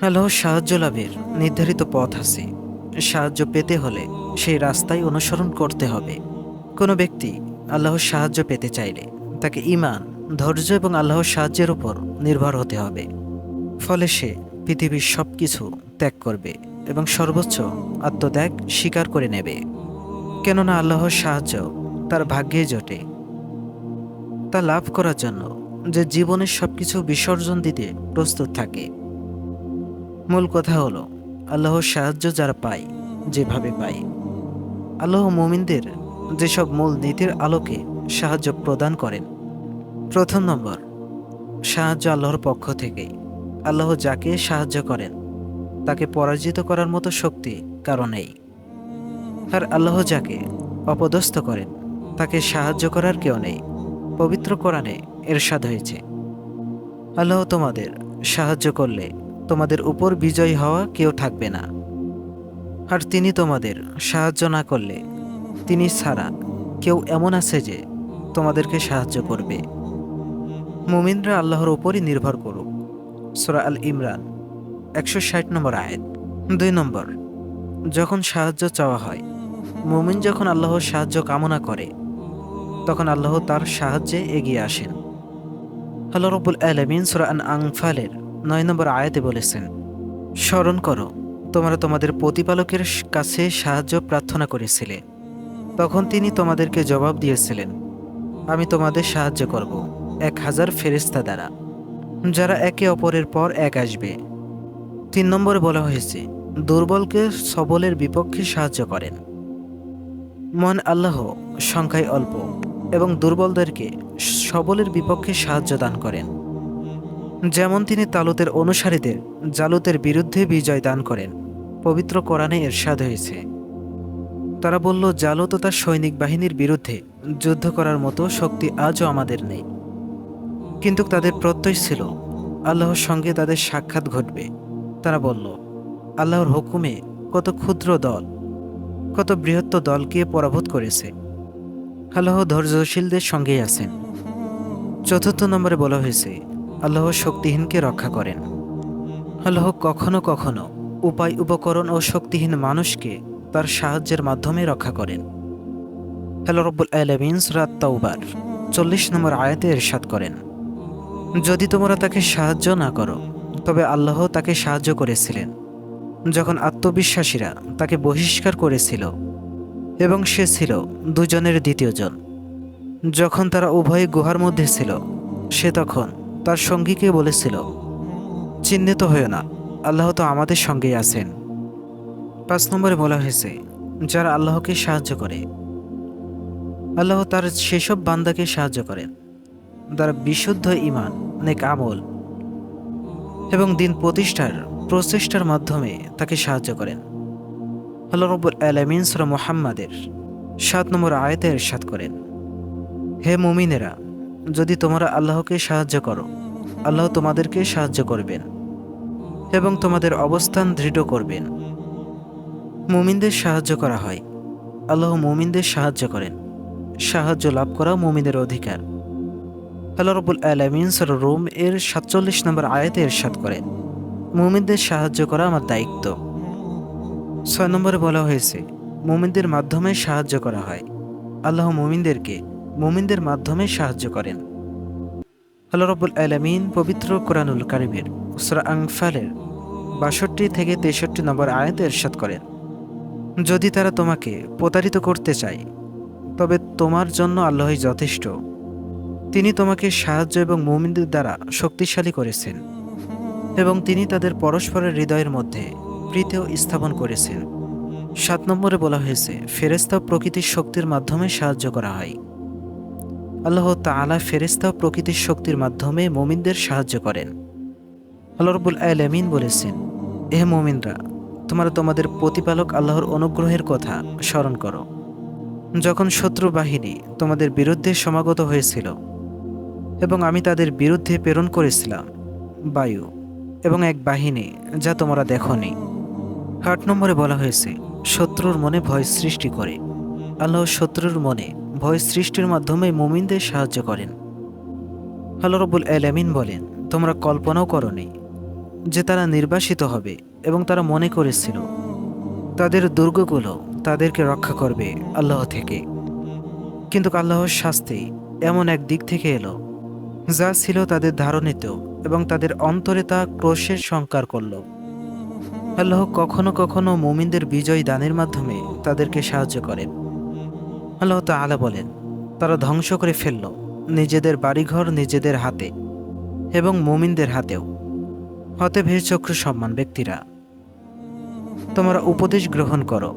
Hello, সাহায্য লাভের নির্ধারিত পথ আছে। সাহায্য পেতে হলে সেই রাস্তায় অনুসরণ করতে হবে। কোনো ব্যক্তি আল্লাহর সাহায্য পেতে চাইলে তাকে ইমান ধৈর্য এবং আল্লাহর সাহায্যের উপর নির্ভর হতে হবে। ফলে সে পৃথিবীর সব কিছু ত্যাগ করবে এবং সর্বোচ্চ আত্মত্যাগ স্বীকার করে নেবে। কেননা আল্লাহর সাহায্য তার ভাগ্যে জোটে। তা লাভ করার জন্য যে জীবনের সব কিছু বিসর্জন দিতে প্রস্তুত থাকে মূল কথা হলো, আল্লাহর সাহায্য যারা পায়, যেভাবে পায়। আল্লাহ মুমিনদের যেসব মূল নীতির আলোকে সাহায্য প্রদান করেন। প্রথম নম্বর, সাহায্য আল্লাহর পক্ষ থেকে আল্লাহ যাকে সাহায্য করেন, তাকে পরাজিত করার মতো শক্তি কারও নেই। আর আল্লাহ যাকে অপদস্থ করেন, তাকে সাহায্য করার কেউ নেই। পবিত্র কোরআনে এরশাদ হয়েছে, আল্লাহ তোমাদের সাহায্য করলে তোমাদের উপর বিজয়ী হওয়া কেউ থাকবে না। আর তিনি তোমাদের সাহায্য না করলে তিনি ছাড়া কেউ এমন আছে যে তোমাদেরকে সাহায্য করবে। মুমিনরা আল্লাহর উপরই নির্ভর করুক। সোরা আল ইমরান, একশো ষাট নম্বর আয়াত। দুই নম্বর, যখন সাহায্য চাওয়া হয়, মুমিন যখন আল্লাহর সাহায্য কামনা করে, তখন আল্লাহ তার সাহায্যে এগিয়ে আসেন। আল্লাহ রবুল আলমিন সুরা আন আংফালের নয় নম্বর আয়াতে বলেছেন, স্মরণ করো, তোমরা তোমাদের প্রতিপালকের কাছে সাহায্য প্রার্থনা করেছিলে। তখন তিনি তোমাদেরকে জবাব দিয়েছিলেন, আমি তোমাদের সাহায্য করব এক হাজার ফেরিস্তা দ্বারা। যারা একে অপরের পর এক আসবে। তিন নম্বরে বলা হয়েছে, দুর্বলকে সবলের বিপক্ষে সাহায্য করেন। মন আল্লাহ সংখ্যায় অল্প এবং দুর্বলদেরকে সবলের বিপক্ষে সাহায্য দান করেন। যেমন তিনি তালুতের অনুসারীদের জালুতের বিরুদ্ধে বিজয় দান করেন, পবিত্র কোরআনে এরশাদ হয়েছে। তারা বলল, জালত ও তার সৈনিক বাহিনীর বিরুদ্ধে যুদ্ধ করার মতো শক্তি আজও আমাদের নেই। কিন্তু তাদের প্রত্যয় ছিল, আল্লাহর সঙ্গে তাদের সাক্ষাৎ ঘটবে। তারা বলল, আল্লাহর হুকুমে কত ক্ষুদ্র দল, কত বৃহত্ত দলকে পরাভূত করেছে। আল্লাহ ধৈর্যশীলদের সঙ্গেই আছেন। চতুর্থ নম্বরে বলা হয়েছে আল্লাহ শক্তিহীনকে রক্ষা করেন। আল্লাহ কখনো কখনো উপায়, উপকরণ ও শক্তিহীন মানুষকে তার সাহায্যের মাধ্যমে রক্ষা করেন। হ্যালো রব্বুল আলমিন সুরাত তাওবার চল্লিশ নম্বর আয়াতে এরশাদ করেন, যদি তোমরা তাকে সাহায্য না করো, তবে আল্লাহ তাকে সাহায্য করেছিলেন। যখন আত্মবিশ্বাসীরা তাকে বহিষ্কার করেছিল এবং সে ছিল দুজনের দ্বিতীয়জন যখন তারা উভয়ে গুহার মধ্যে ছিল, সে তখন তার সঙ্গীকে বলেছিল, চিহ্নিত হয়েও না, আল্লাহ তো আমাদের সঙ্গেই আছেন। পাঁচ নম্বরে বলা হয়েছে, যারা আল্লাহকে সাহায্য করে, আল্লাহ তার সেসব বান্দাকে সাহায্য করেন যারা বিশুদ্ধ ইমান নেক আমল এবং দিন প্রতিষ্ঠার প্রচেষ্টার মাধ্যমে তাকে সাহায্য করেন। আল্লাহ রব্বুল আলমিন মোহাম্মদের সাত নম্বর আয়তে এরশাদ করেন, হে মুমিনেরা যদি তোমরা আল্লাহকে সাহায্য করো, আল্লাহ তোমাদেরকে সাহায্য করবেন এবং তোমাদের অবস্থান দৃঢ় করবেন। মুমিনদের সাহায্য করা হয়। আল্লাহ মুমিনদের সাহায্য করেন। সাহায্য লাভ করা মুমিনের অধিকার। আল্লাহ রবুল আলমিন সর রোম এর সাতচল্লিশ নম্বর আয়াতে এরশাদ করেন, মুমিনদের সাহায্য করা আমার দায়িত্ব। ছয় নম্বরে বলা হয়েছে, মুমিনদের মাধ্যমে সাহায্য করা হয়। আল্লাহ মুমিনদেরকে মুমিনদের মাধ্যমে সাহায্য করেন। আল্লাহ রবুল আলমিন পবিত্র কোরআনুল কারিমের উসরা আংফালের বাষট্টি থেকে তেষট্টি নম্বর আয়াতে এরশাদ করেন, যদি তারা তোমাকে প্রতারিত করতে চায়, তবে তোমার জন্য আল্লাহই যথেষ্ট। তিনি তোমাকে সাহায্য এবং মুমিনদের দ্বারা শক্তিশালী করেছেন এবং তিনি তাদের পরস্পরের হৃদয়ের মধ্যে প্রীতিও স্থাপন করেছেন। সাত নম্বরে বলা হয়েছে ফেরেস্তা প্রকৃতির শক্তির মাধ্যমে সাহায্য করা হয়। আল্লাহ তালা ফেরেস্তা প্রকৃতির শক্তির মাধ্যমে মোমিনদের সাহায্য করেন। আল্লাহ রবুল আলমিন বলেছেন, এ মোমিনরা, তোমরা তোমাদের প্রতিপালক আল্লাহর অনুগ্রহের কথা স্মরণ করো। যখন শত্রু বাহিনী তোমাদের বিরুদ্ধে সমাগত হয়েছিল এবং আমি তাদের বিরুদ্ধে প্রেরণ করেছিলাম, বায়ু এবং এক বাহিনী যা তোমরা দেখনি। আট নম্বরে বলা হয়েছে, শত্রুর মনে ভয় সৃষ্টি করে। আল্লাহ শত্রুর মনে ভয় সৃষ্টির মাধ্যমে মুমিনদের সাহায্য করেন। আল্লাহ রবুল বলেন, তোমরা কল্পনাও করনি যে তারা নির্বাসিত হবে এবং তারা মনে করেছিল তাদের দুর্গগুলো তাদেরকে রক্ষা করবে আল্লাহ থেকে। কিন্তু আল্লাহর শাস্তি এমন এক দিক থেকে এলো, যা ছিল তাদের ধারণেতেও এবং তাদের অন্তরে তা ক্রোশের সংকার করল। আল্লাহ কখনো কখনো মুমিনদের বিজয় দানের মাধ্যমে তাদেরকে সাহায্য করেন। আল্লাহ তালা বলেন, তারা ধ্বংস করে ফেলল নিজেদের বাড়িঘর নিজেদের হাতে এবং মুমিনদের হাতেও। হতে ভের চক্র সম্মান ব্যক্তিরা, তোমরা উপদেশ গ্রহণ করো।